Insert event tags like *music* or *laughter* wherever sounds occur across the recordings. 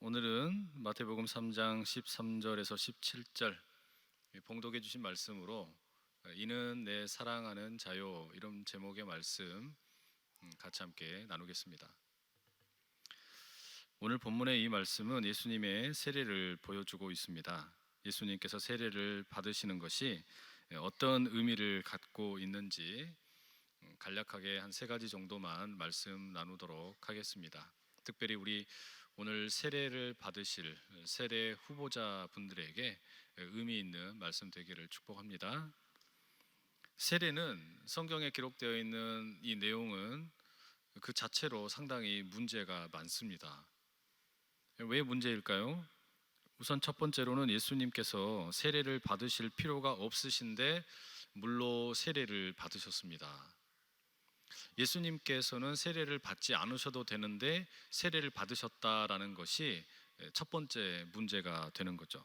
오늘은 마태복음 3장 13절에서 17절 봉독해 주신 말씀으로 이는 내 사랑하는 자요 이런 제목의 말씀 음, 같이 함께 나누겠습니다. 오늘 본문의 이 말씀은 예수님의 세례를 보여주고 있습니다. 예수님께서 세례를 받으시는 것이 어떤 의미를 갖고 있는지 음, 간략하게 한 세 가지 정도만 말씀 나누도록 하겠습니다. 특별히 우리 오늘 세례를 받으실 세례 후보자 분들에게 의미 있는 말씀 되기를 축복합니다. 세례는 성경에 기록되어 있는 이 내용은 그 자체로 상당히 문제가 많습니다. 왜 문제일까요? 우선 첫 번째로는 예수님께서 세례를 받으실 필요가 없으신데 물로 세례를 받으셨습니다. 예수님께서는 세례를 받지 않으셔도 되는데 세례를 받으셨다라는 것이 첫 번째 문제가 되는 거죠.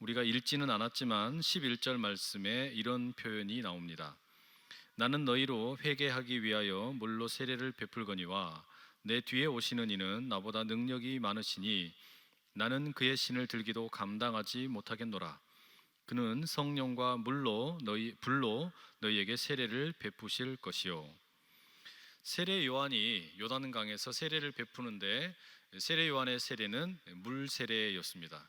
우리가 읽지는 않았지만 11절 말씀에 이런 표현이 나옵니다. 나는 너희로 회개하기 위하여 물로 세례를 베풀거니와 내 뒤에 오시는 이는 나보다 능력이 많으시니 나는 그의 신을 들기도 감당하지 못하겠노라. 그는 성령과 물로 너희 불로 너희에게 세례를 베푸실 것이요. 세례 요한이 요단강에서 세례를 베푸는데 세례 요한의 세례는 물 세례였습니다.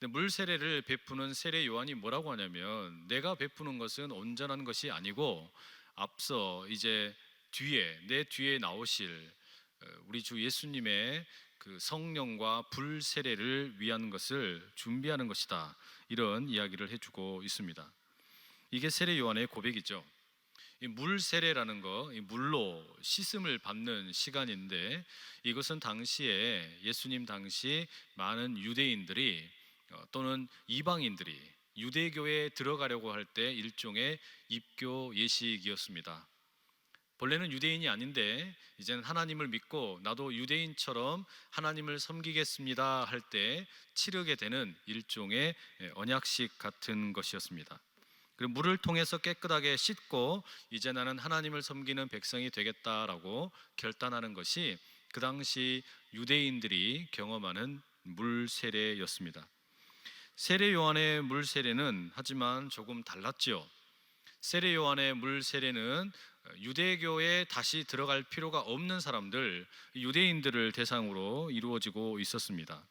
근데 물 세례를 베푸는 세례 요한이 뭐라고 하냐면 내가 베푸는 것은 온전한 것이 아니고 앞서 이제 뒤에 내 뒤에 나오실 어, 우리 주 예수님의 그 성령과 불 세례를 위한 것을 준비하는 것이다. 이런 이야기를 해주고 있습니다. 이게 세례 요한의 고백이죠. 물 세례라는 거, 이 물로 씻음을 받는 시간인데 이것은 당시에 예수님 당시 많은 유대인들이 어, 또는 이방인들이 유대교에 들어가려고 할 때 일종의 입교 예식이었습니다. 본래는 유대인이 아닌데 이제는 하나님을 믿고 나도 유대인처럼 하나님을 섬기겠습니다 할 때 치르게 되는 일종의 언약식 같은 것이었습니다. 그리고 물을 통해서 깨끗하게 씻고 이제 나는 하나님을 섬기는 백성이 되겠다라고 결단하는 것이 그 당시 유대인들이 경험하는 물 세례였습니다. 세례 요한의 물 세례는 하지만 조금 달랐지요. 세례 요한의 물 세례는 유대교에 다시 들어갈 필요가 없는 사람들, 유대인들을 대상으로 이루어지고 있었습니다.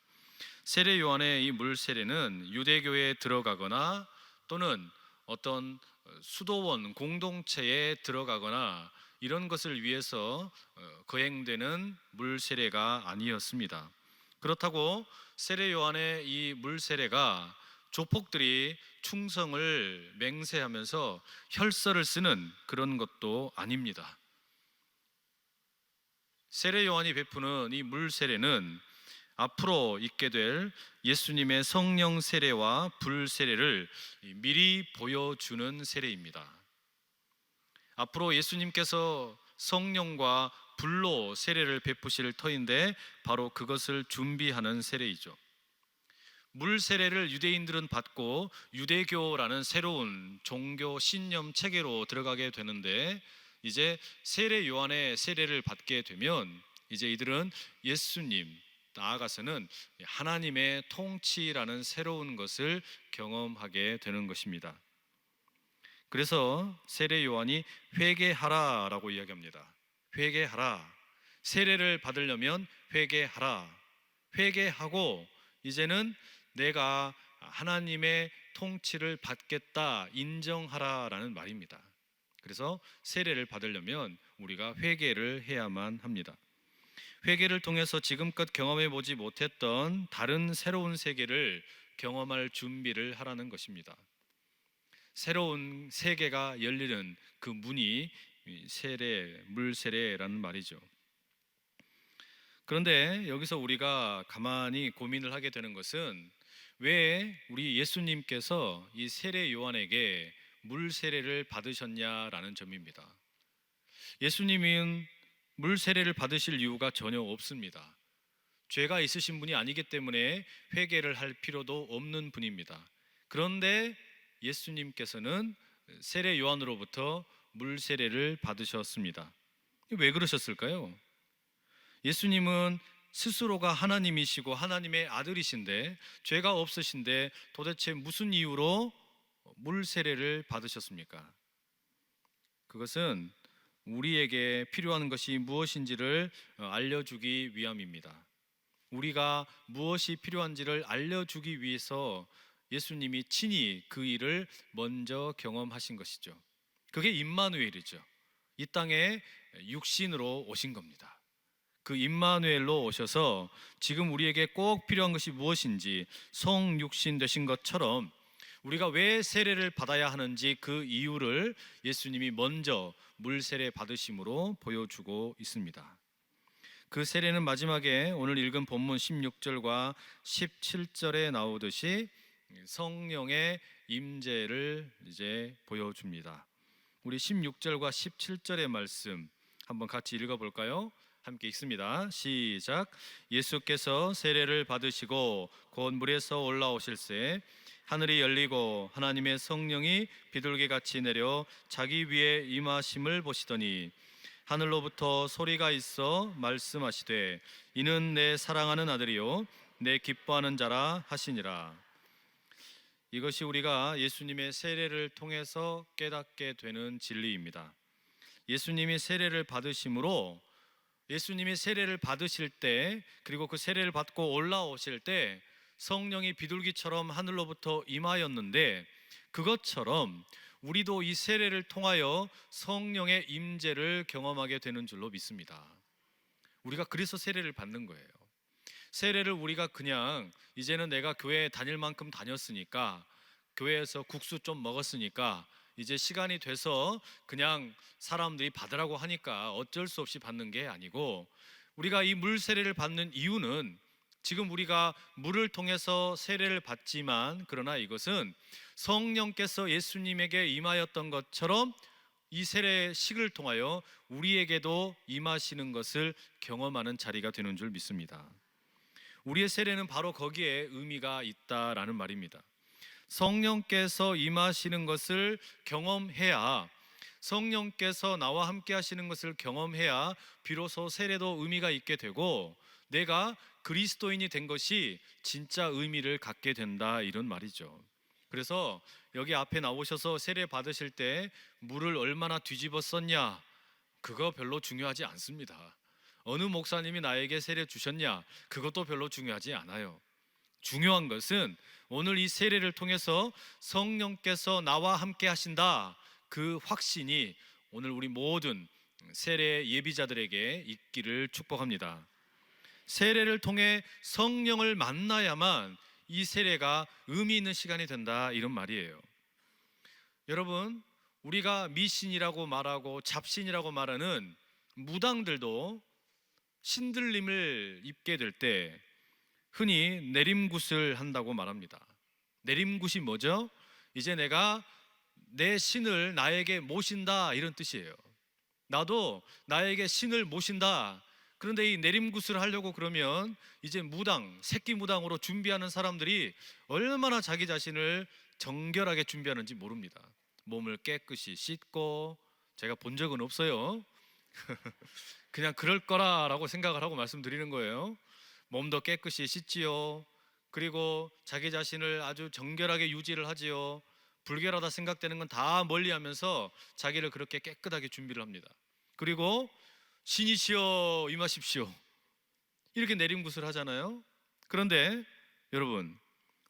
세례 요한의 이 물 세례는 유대교에 들어가거나 또는 어떤 수도원 공동체에 들어가거나 이런 것을 위해서 어, 거행되는 물 세례가 아니었습니다. 그렇다고 세례 요한의 이 물 세례가 조폭들이 충성을 맹세하면서 혈서를 쓰는 그런 것도 아닙니다. 세례 요한이 베푸는 이 물 세례는 앞으로 있게 될 예수님의 성령 세례와 불 세례를 미리 보여주는 세례입니다. 앞으로 예수님께서 성령과 불로 세례를 베푸실 터인데 바로 그것을 준비하는 세례이죠. 물 세례를 유대인들은 받고 유대교라는 새로운 종교 신념 체계로 들어가게 되는데 이제 세례 요한의 세례를 받게 되면 이제 이들은 예수님 나아가서는 하나님의 통치라는 새로운 것을 경험하게 되는 것입니다. 그래서 세례 요한이 회개하라라고 이야기합니다. 회개하라. 세례를 받으려면 회개하라. 회개하고 이제는 내가 하나님의 통치를 받겠다 인정하라라는 말입니다. 그래서 세례를 받으려면 우리가 회개를 해야만 합니다. 회개를 통해서 지금껏 경험해 보지 못했던 다른 새로운 세계를 경험할 준비를 하라는 것입니다. 새로운 세계가 열리는 그 문이 세례, 물세례라는 말이죠. 그런데 여기서 우리가 가만히 고민을 하게 되는 것은 왜 우리 예수님께서 이 세례 요한에게 물 세례를 받으셨냐라는 점입니다. 예수님은 물 세례를 받으실 이유가 전혀 없습니다. 죄가 있으신 분이 아니기 때문에 회개를 할 필요도 없는 분입니다. 그런데 예수님께서는 세례 요한으로부터 물 세례를 받으셨습니다. 왜 그러셨을까요? 예수님은 스스로가 하나님이시고 하나님의 아들이신데 죄가 없으신데 도대체 무슨 이유로 물 세례를 받으셨습니까? 그것은 우리에게 필요한 것이 무엇인지를 어, 알려주기 위함입니다. 우리가 무엇이 필요한지를 알려주기 위해서 예수님이 친히 그 일을 먼저 경험하신 것이죠. 그게 임마누엘이죠. 이 땅에 육신으로 오신 겁니다. 그 임마누엘로 오셔서 지금 우리에게 꼭 필요한 것이 무엇인지 성육신 되신 것처럼 우리가 왜 세례를 받아야 하는지 그 이유를 예수님이 먼저 물 세례 받으심으로 보여주고 있습니다. 그 세례는 마지막에 오늘 읽은 본문 16절과 17절에 나오듯이 성령의 임재를 이제 보여줍니다. 우리 16절과 17절의 말씀 한번 같이 읽어 볼까요? 함께 읽습니다. 시작. 예수께서 세례를 받으시고 곧 물에서 올라오실새 하늘이 열리고 하나님의 성령이 비둘기 같이 내려 자기 위에 임하심을 보시더니 하늘로부터 소리가 있어 말씀하시되 이는 내 사랑하는 아들이요 내 기뻐하는 자라 하시니라. 이것이 우리가 예수님의 세례를 통해서 깨닫게 되는 진리입니다. 예수님이 세례를 받으심으로 예수님이 세례를 받으실 때 그리고 그 세례를 받고 올라오실 때 성령이 비둘기처럼 하늘로부터 임하였는데 그것처럼 우리도 이 세례를 통하여 성령의 임재를 경험하게 되는 줄로 믿습니다. 우리가 그래서 세례를 받는 거예요. 세례를 우리가 그냥 이제는 내가 교회에 다닐 만큼 다녔으니까 교회에서 국수 좀 먹었으니까 이제 시간이 돼서 그냥 사람들이 받으라고 하니까 어쩔 수 없이 받는 게 아니고 우리가 이 물 세례를 받는 이유는 지금 우리가 물을 통해서 세례를 받지만 그러나 이것은 성령께서 예수님에게 임하였던 것처럼 이 세례식을 통하여 우리에게도 임하시는 것을 경험하는 자리가 되는 줄 믿습니다. 우리의 세례는 바로 거기에 의미가 있다라는 말입니다. 성령께서 임하시는 것을 경험해야 성령께서 나와 함께 하시는 것을 경험해야 비로소 세례도 의미가 있게 되고 내가 그리스도인이 된 것이 진짜 의미를 갖게 된다 이런 말이죠. 그래서 여기 앞에 나오셔서 세례 받으실 때 물을 얼마나 뒤집어 썼냐 그거 별로 중요하지 않습니다. 어느 목사님이 나에게 세례 주셨냐 그것도 별로 중요하지 않아요. 중요한 것은 오늘 이 세례를 통해서 성령께서 나와 함께 하신다 그 확신이 오늘 우리 모든 세례 예비자들에게 있기를 축복합니다. 세례를 통해 성령을 만나야만 이 세례가 의미 있는 시간이 된다 이런 말이에요. 여러분, 우리가 미신이라고 말하고 잡신이라고 말하는 무당들도 신들림을 입게 될 때 흔히 내림굿을 한다고 말합니다. 내림굿이 뭐죠? 이제 내가 내 신을 나에게 모신다 이런 뜻이에요. 나도 나에게 신을 모신다. 그런데 이 내림굿을 하려고 그러면 이제 무당, 새끼 무당으로 준비하는 사람들이 얼마나 자기 자신을 정결하게 준비하는지 모릅니다. 몸을 깨끗이 씻고 제가 본 적은 없어요. *laughs* 그냥 그럴 거라라고 생각을 하고 말씀드리는 거예요. 몸도 깨끗이 씻지요. 그리고 자기 자신을 아주 정결하게 유지를 하지요. 불결하다 생각되는 건 다 멀리하면서 자기를 그렇게 깨끗하게 준비를 합니다. 그리고 신이시여 임하십시오. 이렇게 내림굿을 하잖아요. 그런데 여러분,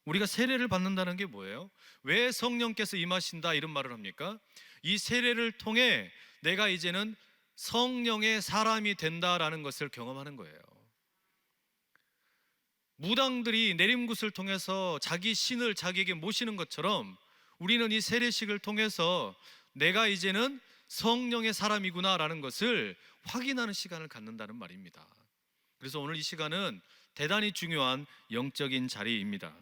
우리가 세례를 받는다는 게 뭐예요? 왜 성령께서 임하신다 이런 말을 합니까? 이 세례를 통해 내가 이제는 성령의 사람이 된다라는 것을 경험하는 거예요. 무당들이 내림굿을 통해서 자기 신을 자기에게 모시는 것처럼 우리는 이 세례식을 통해서 내가 이제는 성령의 사람이구나라는 것을 확인하는 시간을 갖는다는 말입니다. 그래서 오늘 이 시간은 대단히 중요한 영적인 자리입니다.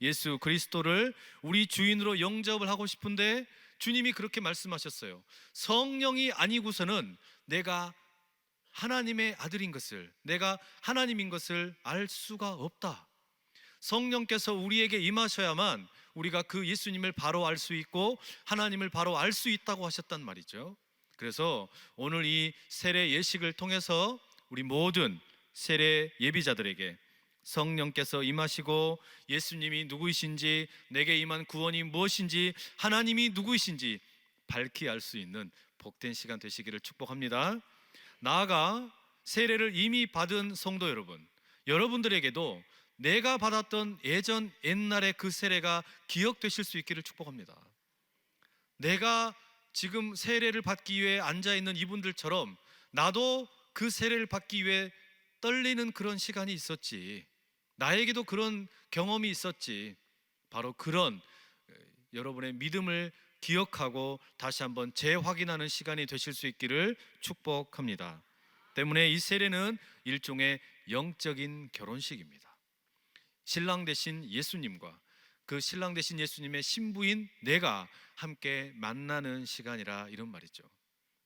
예수 그리스도를 우리 주인으로 영접을 하고 싶은데 주님이 그렇게 말씀하셨어요. 성령이 아니고서는 내가 하나님의 아들인 것을, 내가 하나님인 것을 알 수가 없다. 성령께서 우리에게 임하셔야만 우리가 그 예수님을 바로 알 수 있고 하나님을 바로 알 수 있다고 하셨단 말이죠. 그래서 오늘 이 세례 예식을 통해서 우리 모든 세례 예비자들에게 성령께서 임하시고 예수님이 누구이신지 내게 임한 구원이 무엇인지 하나님이 누구이신지 밝히 알 수 있는 복된 시간 되시기를 축복합니다. 나아가 세례를 이미 받은 성도 여러분, 여러분들에게도 내가 받았던 예전 옛날의 그 세례가 기억되실 수 있기를 축복합니다. 내가 지금 세례를 받기 위해 앉아 있는 이분들처럼 나도 그 세례를 받기 위해 떨리는 그런 시간이 있었지. 나에게도 그런 경험이 있었지. 바로 그런 에, 여러분의 믿음을 기억하고 다시 한번 재확인하는 시간이 되실 수 있기를 축복합니다. 때문에 이 세례는 일종의 영적인 결혼식입니다. 신랑 대신 예수님과 그 신랑 대신 예수님의 신부인 내가 함께 만나는 시간이라 이런 말이죠.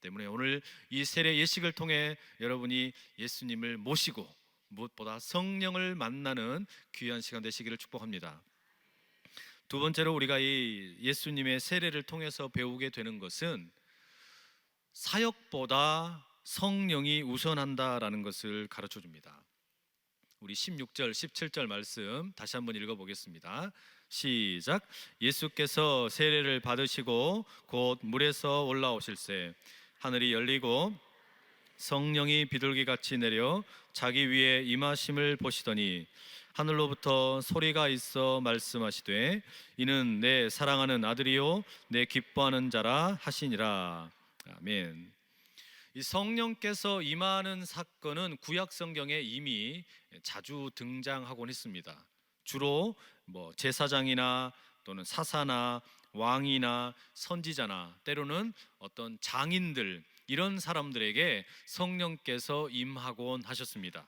때문에 오늘 이 세례 예식을 통해 여러분이 예수님을 모시고 무엇보다 성령을 만나는 귀한 시간 되시기를 축복합니다. 두 번째로 우리가 이 예수님의 세례를 통해서 배우게 되는 것은 사역보다 성령이 우선한다라는 것을 가르쳐 줍니다. 우리 16절, 17절 말씀 다시 한번 읽어 보겠습니다. 시작. 예수께서 세례를 받으시고 곧 물에서 올라오실새 하늘이 열리고 성령이 비둘기 같이 내려 자기 위에 임하심을 보시더니 하늘로부터 소리가 있어 말씀하시되 이는 내 사랑하는 아들이요 내 기뻐하는 자라 하시니라. 아멘. 이 성령께서 임하는 사건은 구약 성경에 이미 자주 등장하곤 했습니다. 주로 뭐 제사장이나 또는 사사나 왕이나 선지자나 때로는 어떤 장인들 이런 사람들에게 성령께서 임하곤 하셨습니다.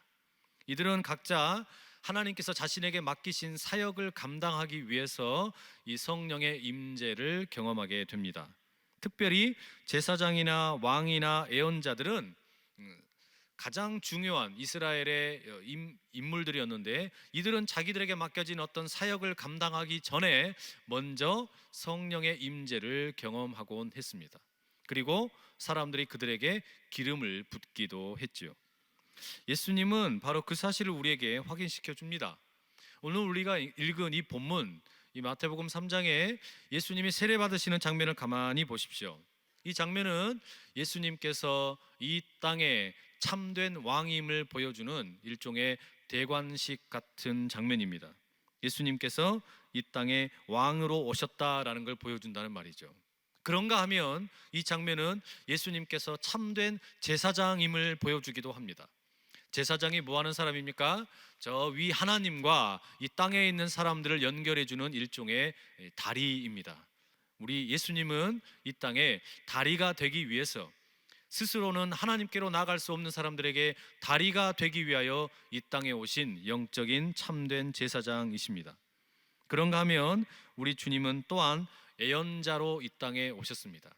이들은 각자 하나님께서 자신에게 맡기신 사역을 감당하기 위해서 이 성령의 임재를 경험하게 됩니다. 특별히 제사장이나 왕이나 예언자들은 음, 가장 중요한 이스라엘의 어, 임- 인물들이었는데 이들은 자기들에게 맡겨진 어떤 사역을 감당하기 전에 먼저 성령의 임재를 경험하곤 했습니다. 그리고 사람들이 그들에게 기름을 붓기도 했지요. 예수님은 바로 그 사실을 우리에게 확인시켜 줍니다. 오늘 우리가 읽은 이 본문 이 마태복음 3장에 예수님이 세례 받으시는 장면을 가만히 보십시오. 이 장면은 예수님께서 이 땅에 참된 왕임을 보여주는 일종의 대관식 같은 장면입니다. 예수님께서 이 땅에 왕으로 오셨다라는 걸 보여준다는 말이죠. 그런가 하면 이 장면은 예수님께서 참된 제사장임을 보여주기도 합니다. 제사장이 뭐 하는 사람입니까? 저 위 하나님과 이 땅에 있는 사람들을 연결해 주는 일종의 다리입니다. 우리 예수님은 이 땅에 다리가 되기 위해서 스스로는 하나님께로 나아갈 수 없는 사람들에게 다리가 되기 위하여 이 땅에 오신 영적인 참된 제사장이십니다. 그런가 하면 우리 주님은 또한 예언자로 이 땅에 오셨습니다.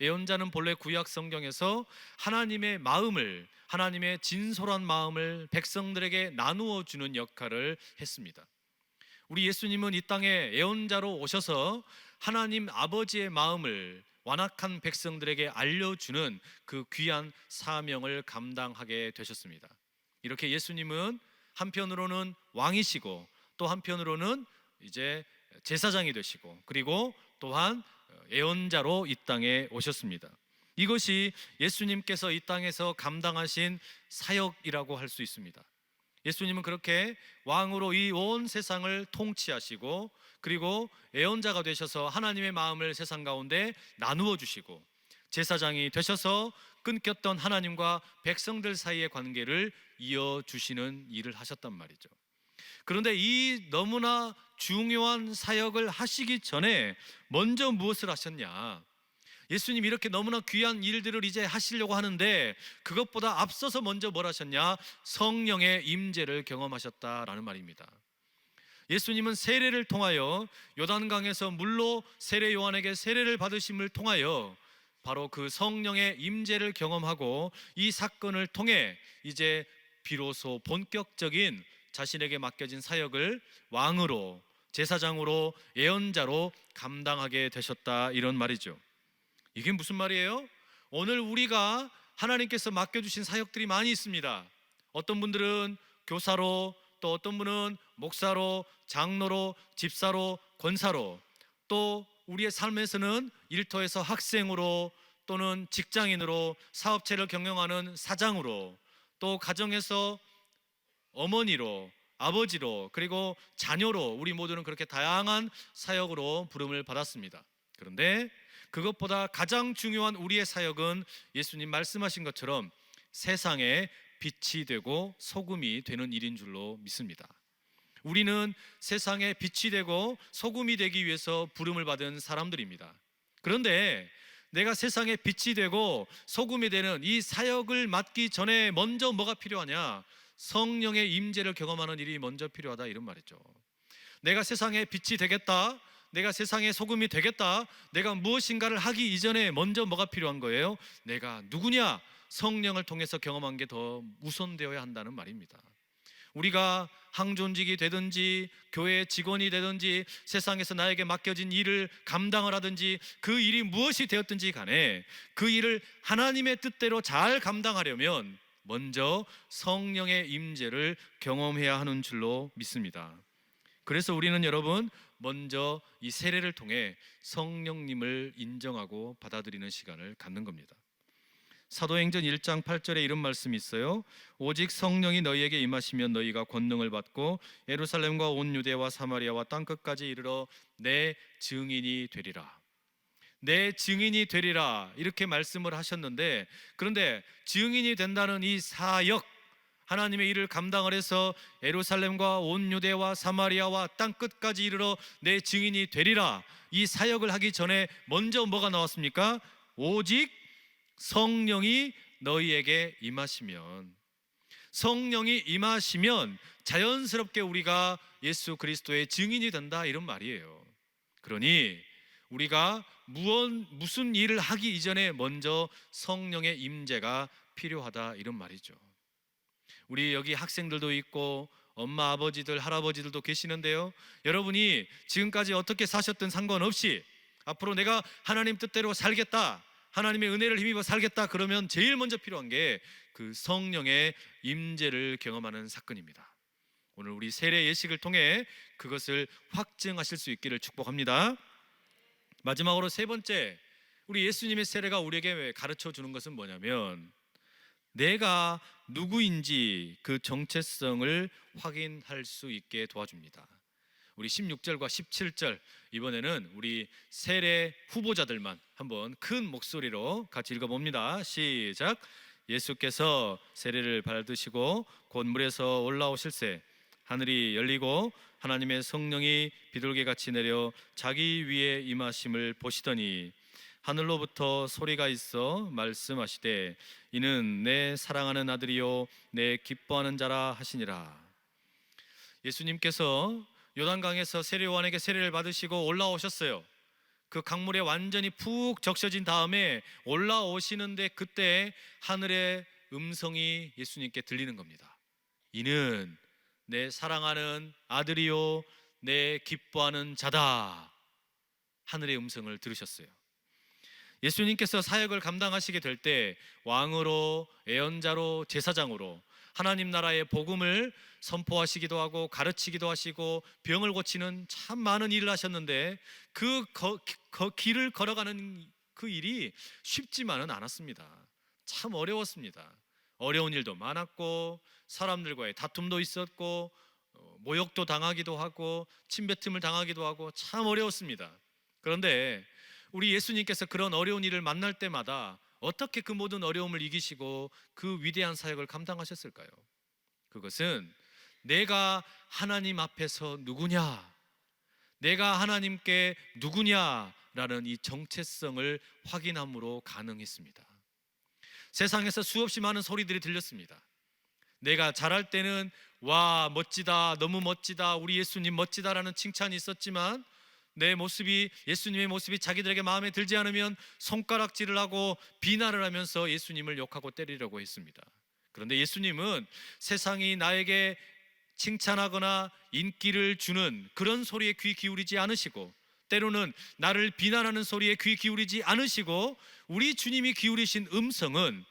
예언자는 본래 구약 성경에서 하나님의 마음을 하나님의 진솔한 마음을 백성들에게 나누어 주는 역할을 했습니다. 우리 예수님은 이 땅에 예언자로 오셔서 하나님 아버지의 마음을 완악한 백성들에게 알려주는 그 귀한 사명을 감당하게 되셨습니다. 이렇게 예수님은 한편으로는 왕이시고 또 한편으로는 이제 제사장이 되시고 그리고 또한 예언자로 이 땅에 오셨습니다. 이것이 예수님께서 이 땅에서 감당하신 사역이라고 할 수 있습니다. 예수님은 그렇게 왕으로 이 온 세상을 통치하시고 그리고 예언자가 되셔서 하나님의 마음을 세상 가운데 나누어 주시고 제사장이 되셔서 끊겼던 하나님과 백성들 사이의 관계를 이어 주시는 일을 하셨단 말이죠. 그런데 이 너무나 중요한 사역을 하시기 전에 먼저 무엇을 하셨냐? 예수님 이렇게 너무나 귀한 일들을 이제 하시려고 하는데 그것보다 앞서서 먼저 뭘 하셨냐? 성령의 임재를 경험하셨다라는 말입니다. 예수님은 세례를 통하여 요단강에서 물로 세례 요한에게 세례를 받으심을 통하여 바로 그 성령의 임재를 경험하고 이 사건을 통해 이제 비로소 본격적인 자신에게 맡겨진 사역을 왕으로 제사장으로 예언자로 감당하게 되셨다 이런 말이죠. 이게 무슨 말이에요? 오늘 우리가 하나님께서 맡겨주신 사역들이 많이 있습니다. 어떤 분들은 교사로 또 어떤 분은 목사로 장로로 집사로 권사로 또 우리의 삶에서는 일터에서 학생으로 또는 직장인으로 사업체를 경영하는 사장으로 또 가정에서 어머니로 아버지로 그리고 자녀로 우리 모두는 그렇게 다양한 사역으로 부름을 받았습니다. 그런데 그것보다 가장 중요한 우리의 사역은 예수님 말씀하신 것처럼 세상에 빛이 되고 소금이 되는 일인 줄로 믿습니다. 우리는 세상에 빛이 되고 소금이 되기 위해서 부름을 받은 사람들입니다. 그런데 내가 세상에 빛이 되고 소금이 되는 이 사역을 맡기 전에 먼저 뭐가 필요하냐? 성령의 임재를 경험하는 일이 먼저 필요하다 이런 말이죠. 내가 세상에 빛이 되겠다. 내가 세상의 소금이 되겠다. 내가 무엇인가를 하기 이전에 먼저 뭐가 필요한 거예요? 내가 누구냐? 성령을 통해서 경험한 게 더 우선되어야 한다는 말입니다. 우리가 항존직이 되든지 교회 직원이 되든지 세상에서 나에게 맡겨진 일을 감당을 하든지 그 일이 무엇이 되었든지 간에 그 일을 하나님의 뜻대로 잘 감당하려면 먼저 성령의 임재를 경험해야 하는 줄로 믿습니다. 그래서 우리는 여러분 먼저 이 세례를 통해 성령님을 인정하고 받아들이는 시간을 갖는 겁니다. 사도행전 1장 8절에 이런 말씀이 있어요. 오직 성령이 너희에게 임하시면 너희가 권능을 받고 예루살렘과 온 유대와 사마리아와 땅 끝까지 이르러 내 증인이 되리라. 내 증인이 되리라 이렇게 말씀을 하셨는데 그런데 증인이 된다는 이 사역 하나님의 일을 감당을 해서 예루살렘과 온 유대와 사마리아와 땅 끝까지 이르러 내 증인이 되리라 이 사역을 하기 전에 먼저 뭐가 나왔습니까? 오직 성령이 너희에게 임하시면 성령이 임하시면 자연스럽게 우리가 예수 그리스도의 증인이 된다 이런 말이에요. 그러니 우리가 무언 무슨 일을 하기 이전에 먼저 성령의 임재가 필요하다 이런 말이죠. 우리 여기 학생들도 있고 엄마 아버지들 할아버지들도 계시는데요. 여러분이 지금까지 어떻게 사셨든 상관없이 앞으로 내가 하나님 뜻대로 살겠다. 하나님의 은혜를 힘입어 살겠다 그러면 제일 먼저 필요한 게 그 성령의 임재를 경험하는 사건입니다. 오늘 우리 세례 예식을 통해 그것을 확증하실 수 있기를 축복합니다. 마지막으로 세 번째 우리 예수님의 세례가 우리에게 가르쳐 주는 것은 뭐냐면 내가 누구인지 그 정체성을 확인할 수 있게 도와줍니다. 우리 16절과 17절 이번에는 우리 세례 후보자들만 한번 큰 목소리로 같이 읽어 봅니다. 시작. 예수께서 세례를 받으시고 곧 물에서 올라오실새 하늘이 열리고 하나님의 성령이 비둘기 같이 내려 자기 위에 임하심을 보시더니 하늘로부터 소리가 있어 말씀하시되 이는 내 사랑하는 아들이요 내 기뻐하는 자라 하시니라. 예수님께서 요단강에서 세례요한에게 세례를 받으시고 올라오셨어요. 그 강물에 완전히 푹 적셔진 다음에 올라오시는데 그때 하늘의 음성이 예수님께 들리는 겁니다. 이는 내 사랑하는 아들이요 내 기뻐하는 자다. 하늘의 음성을 들으셨어요. 예수님께서 사역을 감당하시게 될 때 왕으로 애언자로 제사장으로 하나님 나라의 복음을 선포하시기도 하고 가르치기도 하시고 병을 고치는 참 많은 일을 하셨는데 그 거, 거, 길을 걸어가는 그 일이 쉽지만은 않았습니다. 참 어려웠습니다. 어려운 일도 많았고 사람들과의 다툼도 있었고 어, 모욕도 당하기도 하고 침뱉음을 당하기도 하고 참 어려웠습니다. 그런데 우리 예수님께서 그런 어려운 일을 만날 때마다 어떻게 그 모든 어려움을 이기시고 그 위대한 사역을 감당하셨을까요? 그것은 내가 하나님 앞에서 누구냐, 내가 하나님께 누구냐라는 이 정체성을 확인함으로 가능했습니다. 세상에서 수없이 많은 소리들이 들렸습니다. 내가 잘할 때는 와 멋지다, 너무 멋지다, 우리 예수님 멋지다라는 칭찬이 있었지만 내 모습이 예수님의 모습이 자기들에게 마음에 들지 않으면 손가락질을 하고 비난을 하면서 예수님을 욕하고 때리려고 했습니다. 그런데 예수님은 세상이 나에게 칭찬하거나 인기를 주는 그런 소리에 귀 기울이지 않으시고 때로는 나를 비난하는 소리에 귀 기울이지 않으시고 우리 주님이 기울이신 음성은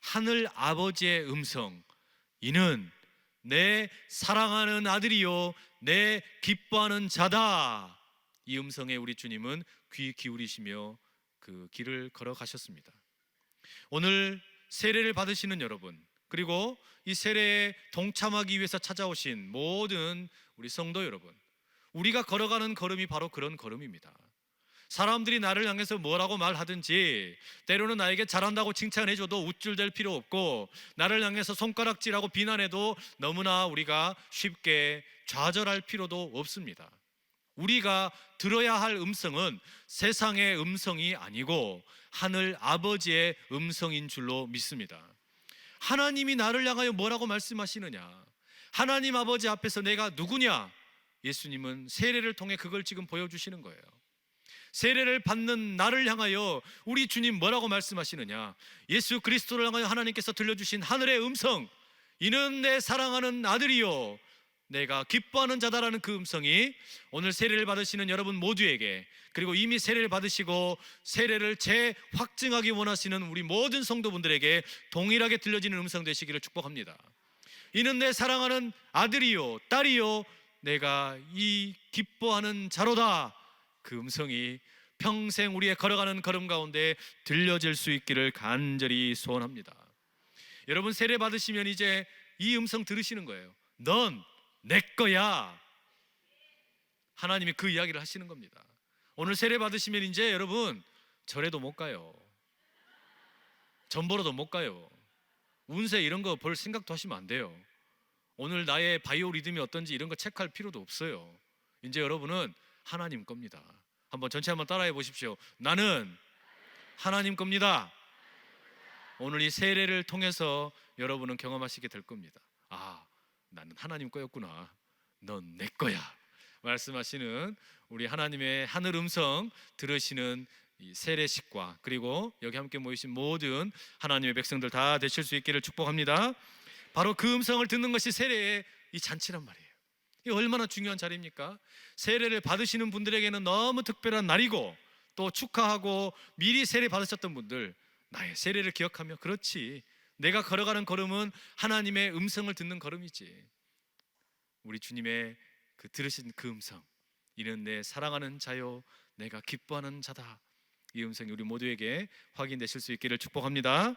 하늘 아버지의 음성 이는 내 사랑하는 아들이요 내 기뻐하는 자다. 이 음성에 우리 주님은 귀 기울이시며 그 길을 걸어가셨습니다. 오늘 세례를 받으시는 여러분 그리고 이 세례에 동참하기 위해서 찾아오신 모든 우리 성도 여러분 우리가 걸어가는 걸음이 바로 그런 걸음입니다. 사람들이 나를 향해서 뭐라고 말하든지 때로는 나에게 잘한다고 칭찬해줘도 우쭐댈 필요 없고 나를 향해서 손가락질하고 비난해도 너무나 우리가 쉽게 좌절할 필요도 없습니다. 우리가 들어야 할 음성은 세상의 음성이 아니고 하늘 아버지의 음성인 줄로 믿습니다. 하나님이 나를 향하여 뭐라고 말씀하시느냐? 하나님 아버지 앞에서 내가 누구냐? 예수님은 세례를 통해 그걸 지금 보여주시는 거예요. 세례를 받는 나를 향하여 우리 주님 뭐라고 말씀하시느냐? 예수 그리스도를 향하여 하나님께서 들려주신 하늘의 음성, 이는 내 사랑하는 아들이요. 내가 기뻐하는 자다라는 그 음성이 오늘 세례를 받으시는 여러분 모두에게 그리고 이미 세례를 받으시고 세례를 재확증하기 원하시는 우리 모든 성도분들에게 동일하게 들려지는 음성 되시기를 축복합니다. 이는 내 사랑하는 아들이요 딸이요 내가 이 기뻐하는 자로다 그 음성이 평생 우리의 걸어가는 걸음 가운데 들려질 수 있기를 간절히 소원합니다. 여러분 세례 받으시면 이제 이 음성 들으시는 거예요. 넌 내 거야. 하나님이 그 이야기를 하시는 겁니다. 오늘 세례 받으시면 이제 여러분 절에도 못 가요. 전보러도 못 가요. 운세 이런 거 볼 생각도 하시면 안 돼요. 오늘 나의 바이오 리듬이 어떤지 이런 거 체크할 필요도 없어요. 이제 여러분은 하나님 겁니다. 한번 전체 한번 따라해 보십시오. 나는 하나님 겁니다. 오늘 이 세례를 통해서 여러분은 경험하시게 될 겁니다. 아, 나는 하나님 거였구나. 넌 내 거야. 말씀하시는 우리 하나님의 하늘 음성 들으시는 이 세례식과 그리고 여기 함께 모이신 모든 하나님의 백성들 다 되실 수 있기를 축복합니다. 바로 그 음성을 듣는 것이 세례의 이 잔치란 말이에요. 이 얼마나 중요한 자리입니까? 세례를 받으시는 분들에게는 너무 특별한 날이고 또 축하하고 미리 세례 받으셨던 분들 나의 세례를 기억하며 그렇지 내가 걸어가는 걸음은 하나님의 음성을 듣는 걸음이지. 우리 주님의 그 들으신 그 음성 이는 내 사랑하는 자요 내가 기뻐하는 자다. 이 음성이 우리 모두에게 확인되실 수 있기를 축복합니다